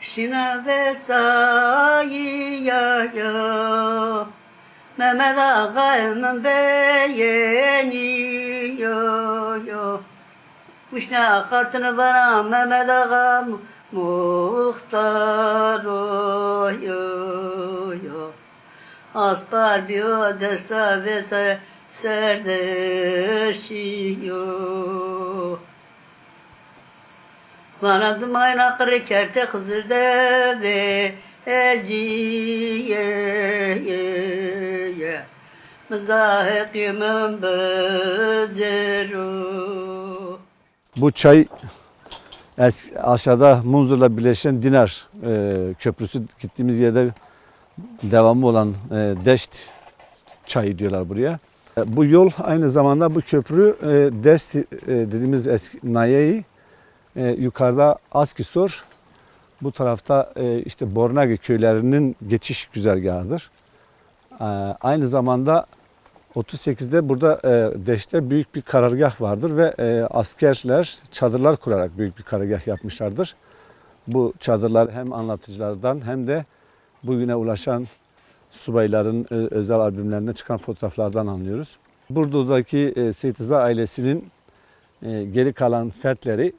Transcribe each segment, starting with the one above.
Şina ve sayıya ya Mehmet Ağa'nın beğeniyor yo Kuşna katını bana Mehmet Ağa mu- muhtar yo yo. Aspar biyo desta ve se- serdeşiyor bana dumayla kırı kerte hızır de eciye ye Mızahek yemen bezeru Bu çay es- aşağıda Munzur'la birleşen Dinar e, köprüsü gittiğimiz yerde devamı olan e, Deşt çayı diyorlar buraya. E, bu yol aynı zamanda bu köprü e, Dest e, dediğimiz eski Naye'yi e, yukarıda Askisor bu tarafta e, işte Bornagi köylerinin geçiş güzergahıdır. E, aynı zamanda 38'de burada e, Deş'te büyük bir karargah vardır ve e, askerler çadırlar kurarak büyük bir karargah yapmışlardır. Bu çadırlar hem anlatıcılardan hem de bugüne ulaşan subayların e, özel albümlerinde çıkan fotoğraflardan anlıyoruz. Buradaki e, Seyit Rıza ailesinin e, geri kalan fertleri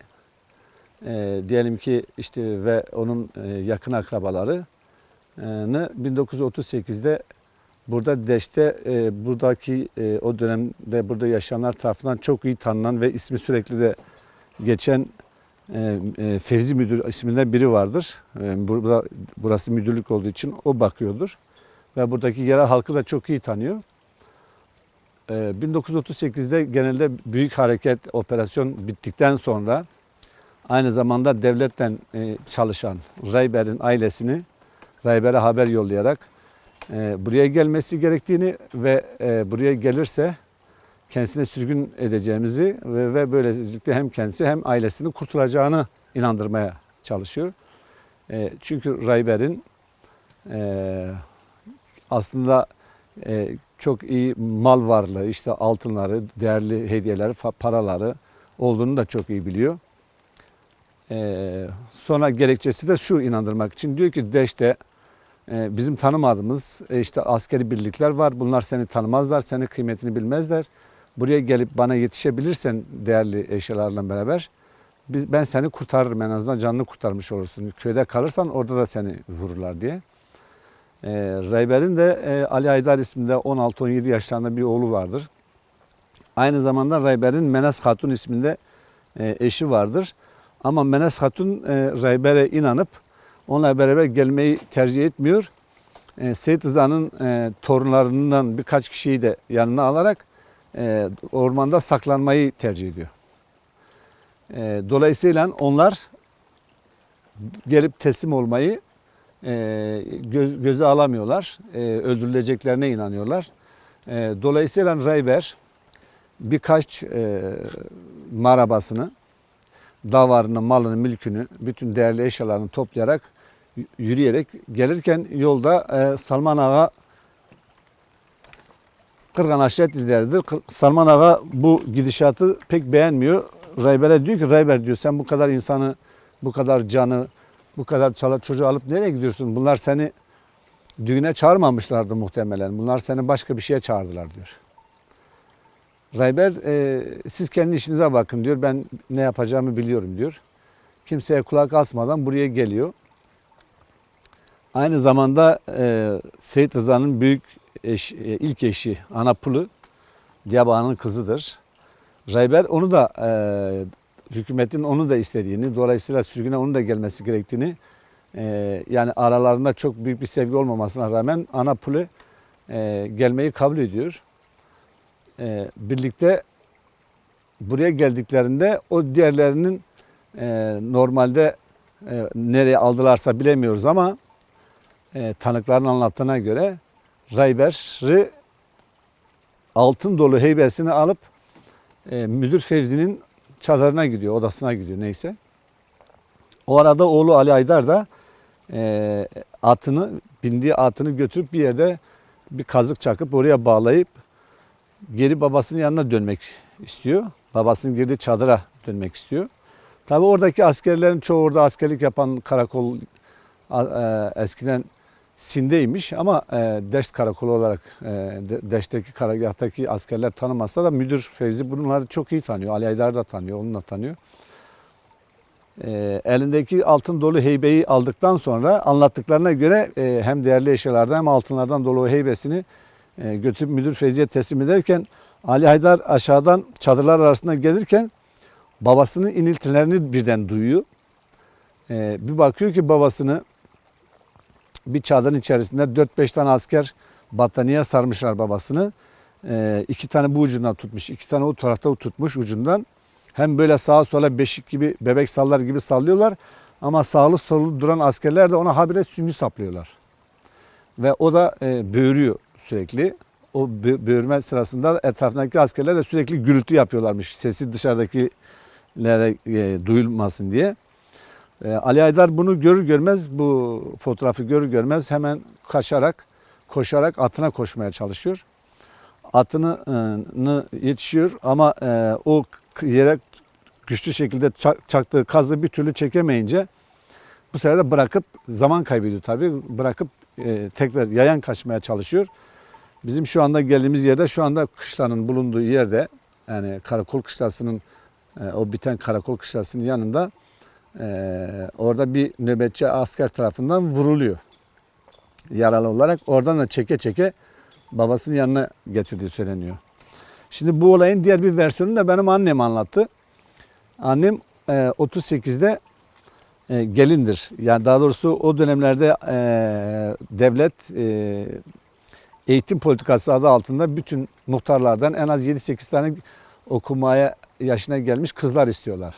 e, diyelim ki işte ve onun e, yakın akrabaları e, 1938'de Burada Deş'te e, buradaki e, o dönemde burada yaşayanlar tarafından çok iyi tanınan ve ismi sürekli de geçen e, e, Fevzi Müdür isminden biri vardır. E, burada burası müdürlük olduğu için o bakıyordur ve buradaki yerel halkı da çok iyi tanıyor. E, 1938'de genelde büyük hareket operasyon bittikten sonra aynı zamanda devletten e, çalışan Rayber'in ailesini Rayber'e haber yollayarak e, buraya gelmesi gerektiğini ve e, buraya gelirse kendisine sürgün edeceğimizi ve, ve böylelikle hem kendisi hem ailesini kurtulacağını inandırmaya çalışıyor. E, çünkü Rayber'in e, aslında e, çok iyi mal varlığı, işte altınları, değerli hediyeleri, paraları olduğunu da çok iyi biliyor. E, sonra gerekçesi de şu inandırmak için diyor ki Deş'te e, bizim tanımadığımız e, işte askeri birlikler var. Bunlar seni tanımazlar, senin kıymetini bilmezler. Buraya gelip bana yetişebilirsen değerli eşyalarla beraber biz, ben seni kurtarırım en azından canını kurtarmış olursun. Köyde kalırsan orada da seni vururlar diye. E, Rayber'in de e, Ali Aydar isminde 16-17 yaşlarında bir oğlu vardır. Aynı zamanda Rayber'in Menes Hatun isminde e, eşi vardır. Ama Menes Hatun e, Rayber'e inanıp onunla beraber gelmeyi tercih etmiyor. E, Seyit Rıza'nın e, torunlarından birkaç kişiyi de yanına alarak e, ormanda saklanmayı tercih ediyor. E, dolayısıyla onlar gelip teslim olmayı e, göz, göze alamıyorlar. E, öldürüleceklerine inanıyorlar. E, dolayısıyla Rayber birkaç e, marabasını, davarını, malını, mülkünü, bütün değerli eşyalarını toplayarak yürüyerek gelirken yolda e, Salman Ağa Kırgan Aşiret lideridir. Salman Ağa bu gidişatı pek beğenmiyor. Rayber'e diyor ki Rayber diyor sen bu kadar insanı, bu kadar canı, bu kadar çala çocuğu alıp nereye gidiyorsun? Bunlar seni düğüne çağırmamışlardı muhtemelen. Bunlar seni başka bir şeye çağırdılar diyor. Rayber e, siz kendi işinize bakın diyor. Ben ne yapacağımı biliyorum diyor. Kimseye kulak asmadan buraya geliyor. Aynı zamanda e, Seyit Rıza'nın büyük eş, e, ilk eşi Anapulu Diyabağ'ın kızıdır. Rayber onu da e, hükümetin onu da istediğini, dolayısıyla sürgüne onun da gelmesi gerektiğini e, yani aralarında çok büyük bir sevgi olmamasına rağmen Anapulu e, gelmeyi kabul ediyor. E, birlikte buraya geldiklerinde o diğerlerinin e, normalde e, nereye aldılarsa bilemiyoruz ama tanıkların anlattığına göre Rayber'i altın dolu heybesini alıp müdür Fevzi'nin çadırına gidiyor, odasına gidiyor neyse. O arada oğlu Ali Aydar da atını, bindiği atını götürüp bir yerde bir kazık çakıp oraya bağlayıp geri babasının yanına dönmek istiyor. Babasının girdiği çadıra dönmek istiyor. Tabi oradaki askerlerin çoğu orada askerlik yapan karakol e, eskiden Sin'deymiş ama e, Deşt karakolu olarak e, De- Deşt'teki karargahtaki askerler tanımazsa da müdür Fevzi bunları çok iyi tanıyor. Ali Aydar da tanıyor, onu da tanıyor. E, elindeki altın dolu heybeyi aldıktan sonra anlattıklarına göre e, hem değerli eşyalardan hem altınlardan dolu heybesini e, götürüp müdür Fevzi'ye teslim ederken Ali Haydar aşağıdan çadırlar arasında gelirken babasının iniltilerini birden duyuyor. E, bir bakıyor ki babasını bir çadırın içerisinde 4-5 tane asker battaniye sarmışlar babasını. E, iki tane bu ucundan tutmuş, iki tane o tarafta tutmuş ucundan. Hem böyle sağa sola beşik gibi, bebek sallar gibi sallıyorlar. Ama sağlı sollu duran askerler de ona habire süngü saplıyorlar. Ve o da e, böğürüyor sürekli. O bö- böğürme sırasında etrafındaki askerler de sürekli gürültü yapıyorlarmış. Sesi dışarıdakilere e, duyulmasın diye. E, Ali Aydar bunu görür görmez, bu fotoğrafı görür görmez hemen kaçarak, koşarak atına koşmaya çalışıyor. Atını e, yetişiyor ama e, o yere güçlü şekilde çak- çaktığı kazı bir türlü çekemeyince bu sefer de bırakıp zaman kaybediyor tabii. Bırakıp e, tekrar yayan kaçmaya çalışıyor. Bizim şu anda geldiğimiz yerde şu anda kışlanın bulunduğu yerde yani karakol kışlasının e, o biten karakol kışlasının yanında e, orada bir nöbetçi asker tarafından vuruluyor. Yaralı olarak oradan da çeke çeke babasının yanına getirdiği söyleniyor. Şimdi bu olayın diğer bir versiyonunu da benim annem anlattı. Annem e, 38'de e, gelindir. Yani daha doğrusu o dönemlerde devlet eğitim politikası adı altında bütün muhtarlardan en az 7-8 tane okumaya yaşına gelmiş kızlar istiyorlar.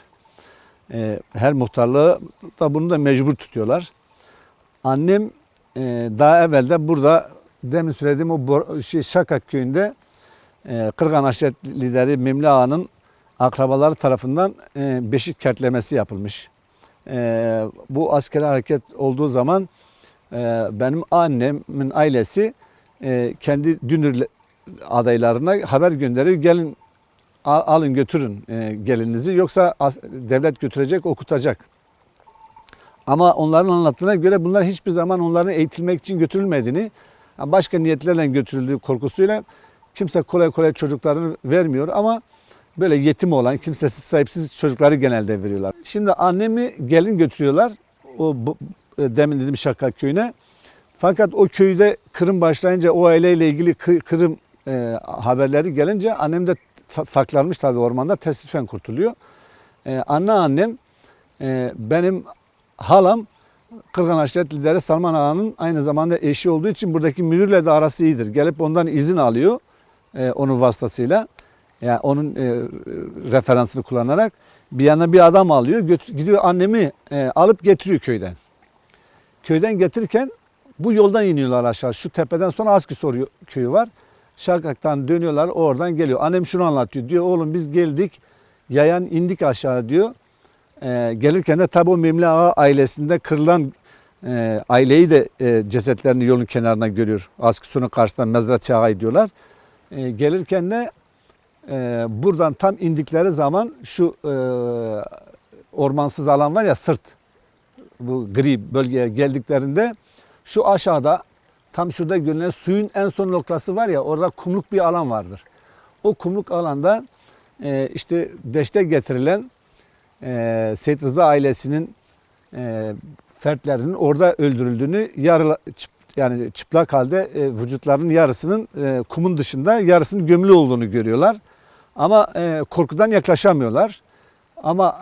E, her muhtarlığı da bunu da mecbur tutuyorlar. Annem e, daha evvelde burada demin söylediğim o şey, Şakak köyünde e, Kırgan Aşiret lideri Memli Ağa'nın akrabaları tarafından e, beşik kertlemesi yapılmış. E, bu askeri hareket olduğu zaman e, benim annemin ailesi e, kendi dünür adaylarına haber gönderiyor. Gelin al- alın götürün e, gelinizi yoksa devlet götürecek okutacak. Ama onların anlattığına göre bunlar hiçbir zaman onların eğitilmek için götürülmediğini, başka niyetlerle götürüldüğü korkusuyla kimse kolay kolay çocuklarını vermiyor ama böyle yetim olan, kimsesiz, sahipsiz çocukları genelde veriyorlar. Şimdi annemi gelin götürüyorlar o bu, e, demin dedim Şaka köyüne. Fakat o köyde kırım başlayınca o aileyle ilgili kı- kırım e, haberleri gelince annem de sa- saklanmış tabii ormanda tesadüfen kurtuluyor. E, anneannem e, benim halam Kırgan Aşiret lideri Salman Ağa'nın aynı zamanda eşi olduğu için buradaki müdürle de arası iyidir. Gelip ondan izin alıyor e, onun vasıtasıyla. Yani onun e, referansını kullanarak bir yana bir adam alıyor. götür- gidiyor annemi e, alıp getiriyor köyden. Köyden getirirken bu yoldan iniyorlar aşağı. Şu tepeden sonra Aski soruyor köyü var. Şakak'tan dönüyorlar oradan geliyor. Annem şunu anlatıyor. Diyor oğlum biz geldik yayan indik aşağı diyor. Ee, gelirken de tabi o Memli Ağa ailesinde kırılan e, aileyi de e, cesetlerini yolun kenarına görüyor. Askisu'nun karşısında mezra çağı diyorlar. E, gelirken de e, buradan tam indikleri zaman şu e, ormansız alan var ya sırt bu gri bölgeye geldiklerinde şu aşağıda tam şurada görünen suyun en son noktası var ya orada kumluk bir alan vardır. O kumluk alanda e, işte deşte getirilen e, Seyit Rıza ailesinin e, fertlerinin orada öldürüldüğünü yarı yani çıplak halde e, vücutlarının yarısının e, kumun dışında yarısının gömülü olduğunu görüyorlar. Ama e, korkudan yaklaşamıyorlar. Ama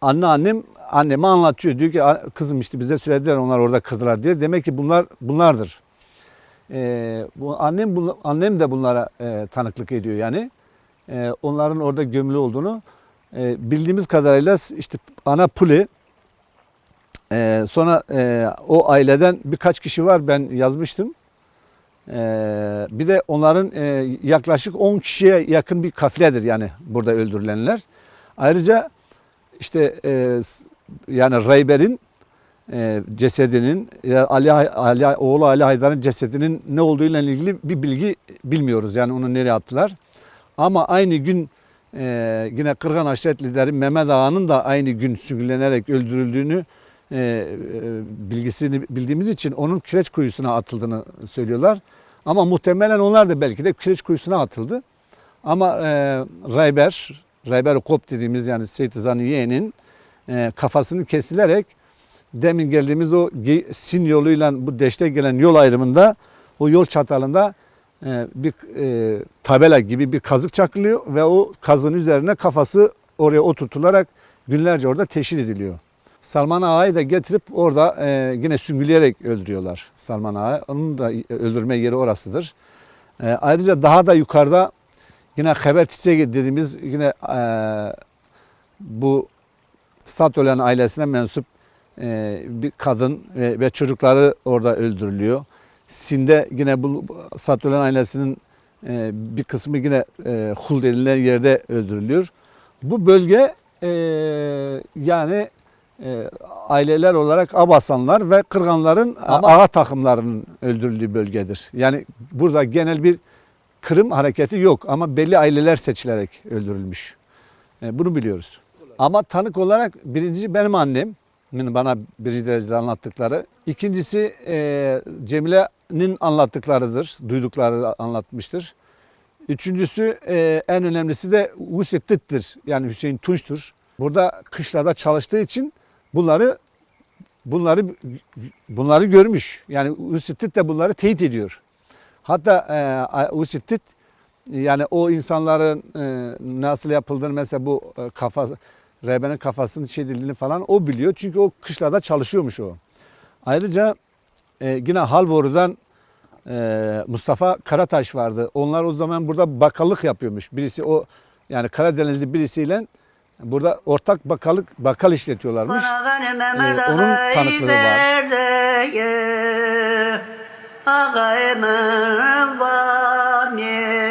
a, anne annem anneme anlatıyor. Diyor ki "A- kızım işte bize söylediler onlar orada kırdılar diye. Demek ki bunlar bunlardır. E, bu annem bunla- annem de bunlara e, tanıklık ediyor yani. E, onların orada gömülü olduğunu e, bildiğimiz kadarıyla işte ana Puli e, sonra e, o aileden birkaç kişi var ben yazmıştım. E, bir de onların e, yaklaşık 10 kişiye yakın bir kafiledir yani burada öldürülenler. Ayrıca işte e, yani Reyber'in e, cesedinin Ali, Ali oğlu Ali Haydar'ın cesedinin ne olduğuyla ilgili bir bilgi bilmiyoruz. Yani onu nereye attılar. Ama aynı gün e, yine Kırgan Aşiret lideri Mehmet Ağa'nın da aynı gün sürgülenerek öldürüldüğünü e, e, bilgisini bildiğimiz için onun kireç kuyusuna atıldığını söylüyorlar. Ama muhtemelen onlar da belki de kireç kuyusuna atıldı. Ama e, Rayber, Rayber Kop dediğimiz yani Seyit Zaniye'nin e, kafasını kesilerek demin geldiğimiz o Sin yoluyla bu Deşte gelen yol ayrımında o yol çatalında e, bir e, tabela gibi bir kazık çakılıyor ve o kazığın üzerine kafası oraya oturtularak günlerce orada teşhir ediliyor. Salman Ağa'yı da getirip orada e, yine süngüleyerek öldürüyorlar Salman Ağa. Onun da öldürme yeri orasıdır. E, ayrıca daha da yukarıda yine Haber Çiçeği dediğimiz yine e, bu Satölen ailesine mensup e, bir kadın ve, ve çocukları orada öldürülüyor. Sinde yine bu Satölen ailesinin e, bir kısmı yine e, Hul denilen yerde öldürülüyor. Bu bölge e, yani e, aileler olarak Abasanlar ve Kırganların Ama- ağa takımlarının öldürüldüğü bölgedir. Yani burada genel bir kırım hareketi yok ama belli aileler seçilerek öldürülmüş. E, bunu biliyoruz. Ama tanık olarak birinci benim annem bana birinci derecede anlattıkları. İkincisi e, Cemile'nin anlattıklarıdır. Duydukları anlatmıştır. Üçüncüsü e, en önemlisi de Husettin'dir. Yani Hüseyin Tunç'tur. Burada kışlada çalıştığı için bunları bunları bunları görmüş. Yani Husettin de bunları teyit ediyor. Hatta e, Husettin yani o insanların e, nasıl yapıldığını mesela bu e, kafa Rehbenin kafasının şey edildiğini falan o biliyor. Çünkü o kışlarda çalışıyormuş o. Ayrıca e, yine Halvoru'dan e, Mustafa Karataş vardı. Onlar o zaman burada bakallık yapıyormuş. Birisi o yani Karadenizli birisiyle burada ortak bakallık bakal işletiyorlarmış. Ee, onun tanıklığı var. Vamiye.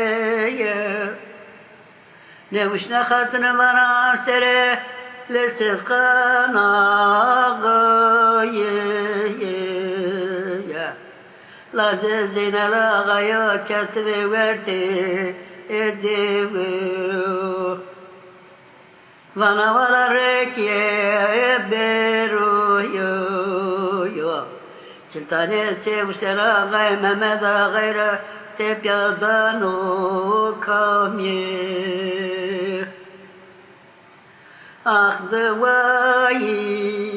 Ne hatını bana sere lersiz kan ağayı. Laziz zinel ağayı ketvi verdi edivi. Bana vararak ye beruyu Çiltane sevsera gay Mehmet gayra tepyadan o kamye Ah dıvayı